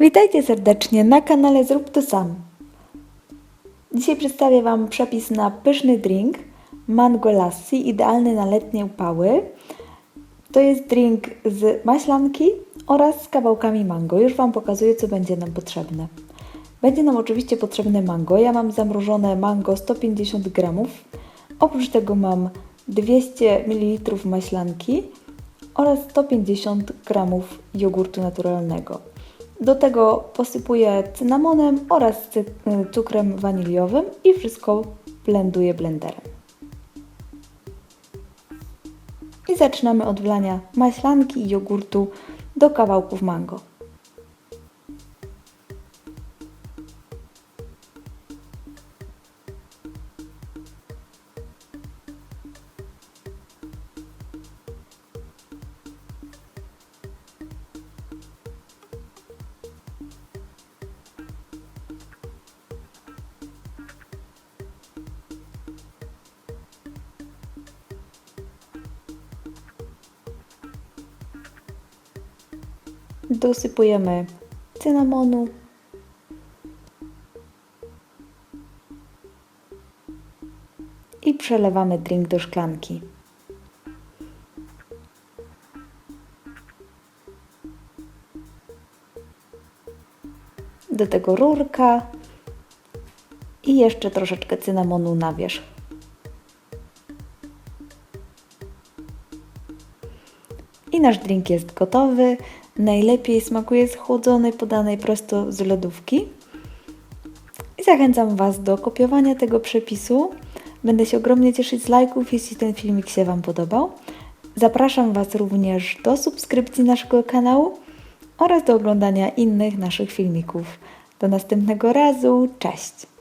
Witajcie serdecznie na kanale Zrób to sam. Dzisiaj przedstawię Wam przepis na pyszny drink Mango Lassi, idealny na letnie upały. To jest drink z maślanki oraz z kawałkami mango. Już Wam pokazuję, co będzie nam potrzebne. Będzie nam oczywiście potrzebne mango. Ja mam zamrożone mango 150 gramów. Oprócz tego mam 200 ml maślanki oraz 150 gramów jogurtu naturalnego. Do tego posypuję cynamonem oraz y, cukrem waniliowym i wszystko blenduję blenderem. I zaczynamy od wlania maślanki i jogurtu do kawałków mango. Dosypujemy cynamonu. I przelewamy drink do szklanki. Do tego rurka i jeszcze troszeczkę cynamonu na wierzch. I nasz drink jest gotowy. Najlepiej smakuje schłodzony, podanej prosto z lodówki. I zachęcam Was do kopiowania tego przepisu. Będę się ogromnie cieszyć z lajków, jeśli ten filmik się Wam podobał. Zapraszam Was również do subskrypcji naszego kanału oraz do oglądania innych naszych filmików. Do następnego razu. Cześć!